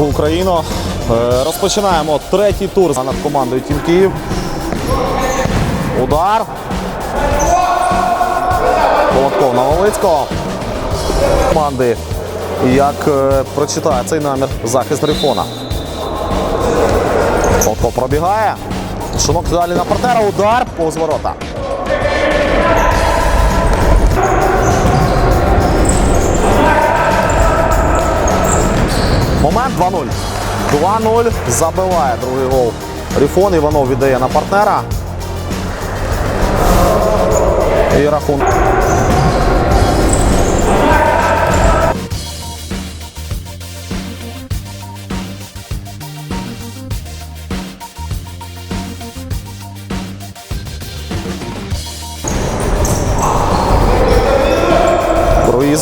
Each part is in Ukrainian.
Україно. Е, Розпочинаємо третій тур над командою Тім Київ. Удар. Колотков на Волицького. Команди. Як е, прочитає цей намір захист Грифона. Колотков пробігає. Шумок далі на партнера. Удар повз ворота. Момент 2-0. 2-0. Забиває другий гол. Ріфон Іванов віддає на партнера. І рахунок.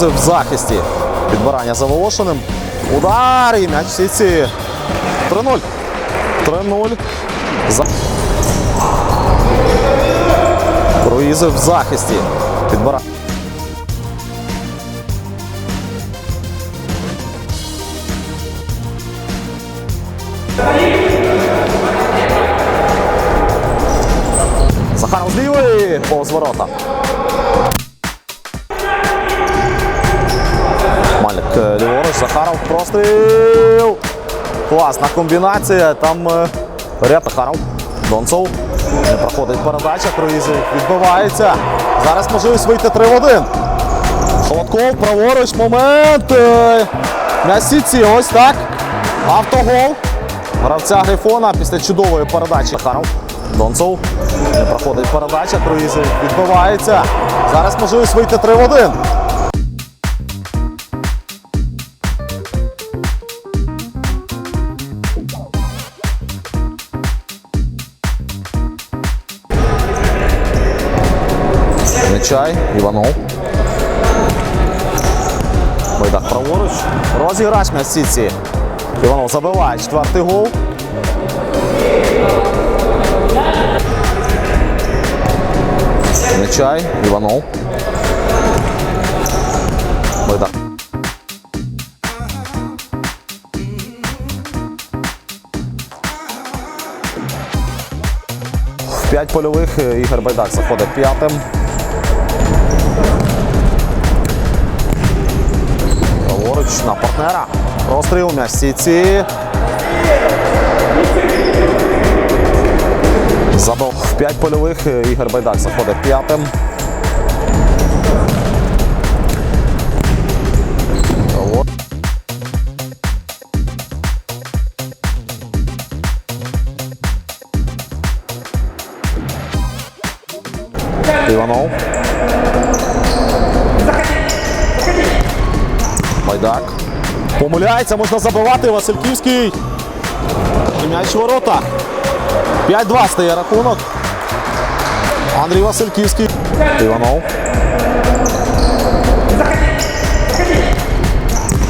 В захисті. Підбирання за Волошиним. Удар і м'яч в сітці. 3-0. 3-0. За... В захисті. Підбирання. Захаров з лівої повз ворота. Захаров, простріл. Класна комбінація. Там е, ряд Захаров. Донцов. Не проходить передача, круїзи відбивається. Зараз можливість вийти 3 в 1. Холодков, праворуч, момент. Е, На сітці, ось так. Автогол. Гравця Грифона після чудової передачі. Захаров. Донцов. Не проходить передача, круїзи відбивається. Зараз можливість вийти 3 в 1. Нечай, Іванов. Байдак праворуч. Розіграш на сітці. Іванов забиває четвертий гол. Нечай, Іванов. Байдак. П'ять польових е, Ігор Байдак заходить п'ятим. На партнера. Розстріл м'яч сітці. Забив п'ять польових Ігор Байдак заходить п'ятим. Байдак. Помиляється, можна забивати. Васильківський. М'яч ворота. 5-2 стає рахунок. Андрій Васильківський. Іванов.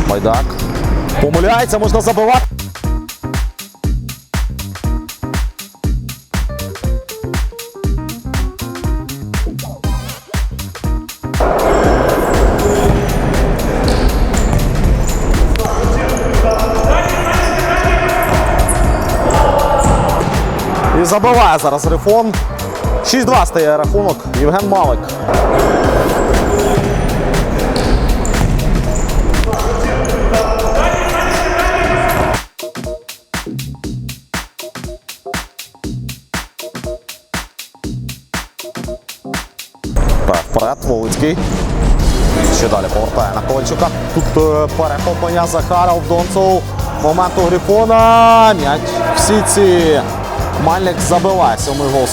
Байдак. Помиляється, можна забивати. І забиває зараз Рифон. 6-2 стає рахунок. Євген Малик. Вперед, Волицький. Ще далі повертає на Ковальчука. Тут е, перехоплення Захаров, Донцов. Момент у Грифона. М'яч в сітці. Мальник забиває сьомий гол.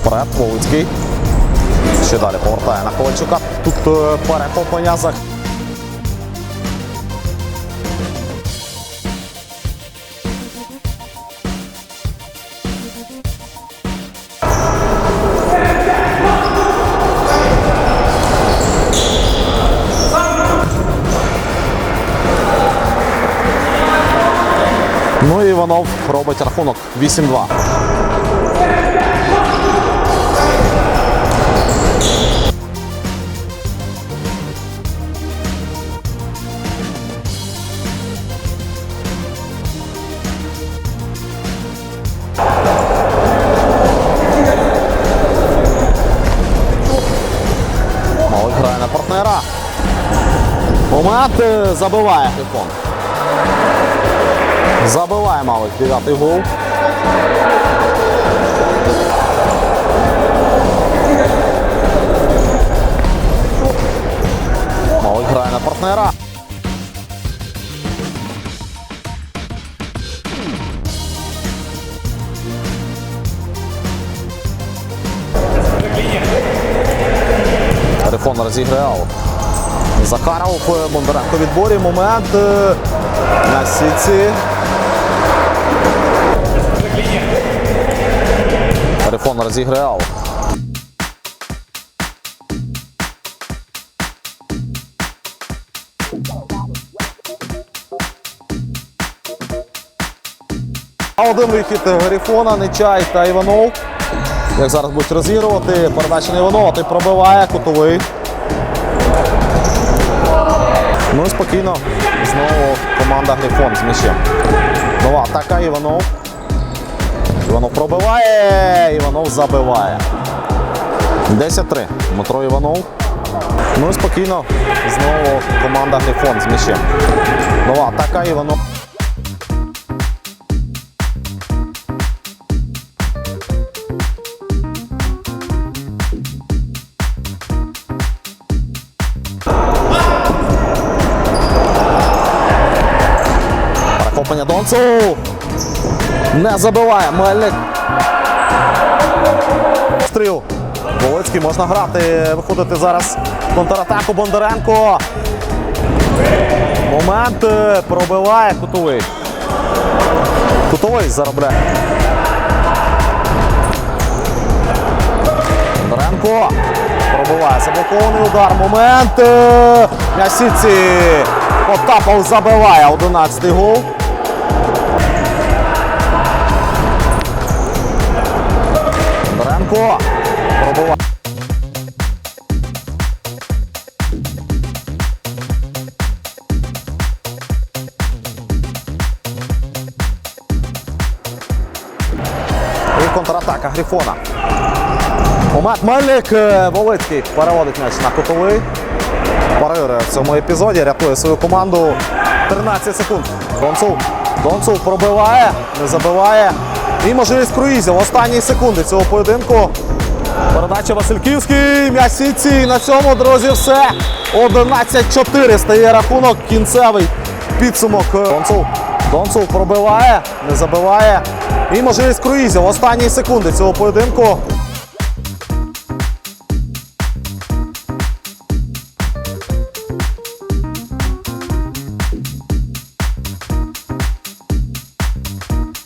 Вперед, Волицький. Ще далі повертає на Ковальчука. Тут е, перехоплення Захаров. Іванов робить рахунок 8-2. Грає на партнера. Помат е, забиває телефон. Забиває Малик дев'ятий гол. Малик грає на партнера. Грифон розіграє аут. Захаров е, Бондаренко відборі. Момент е, на сітці. Грифон розіграє Один вихід Грифона, Нечай та Іванов. Як зараз будуть розігрувати, передача на Іванова, той пробиває кутовий. Ну і спокійно. Знову команда Грифон з м'ячем. Нова атака Іванов. Іванов пробиває, Іванов забиває. 10-3. Дмитро Іванов. Ну і спокійно. Знову команда Грифон з м'ячем. Нова атака Іванов. Донцу. Не забиває. Мельник. Стріл. Волицький можна грати. Виходити зараз в контратаку Бондаренко. Момент е, пробиває кутовий. Кутовий заробляє. Бондаренко. Пробиває заблокований удар. Момент. е, На. Потапов забиває 11-й гол. Пробиває. І контратака Грифона. Момент Мельник е, Волицький переводить м'яч на кутовий. Парирує в цьому епізоді, рятує свою команду 13 секунд. Донцов. Донцов пробиває, не забиває. І можливість круїзів. Останні секунди цього поєдинку. Передача Васильківський. М'яч сітці. На цьому, друзі, все. 11-4 стає рахунок. Кінцевий підсумок. Донцов. Донцов пробиває, не забиває. І можливість круїзів. Останні секунди цього поєдинку.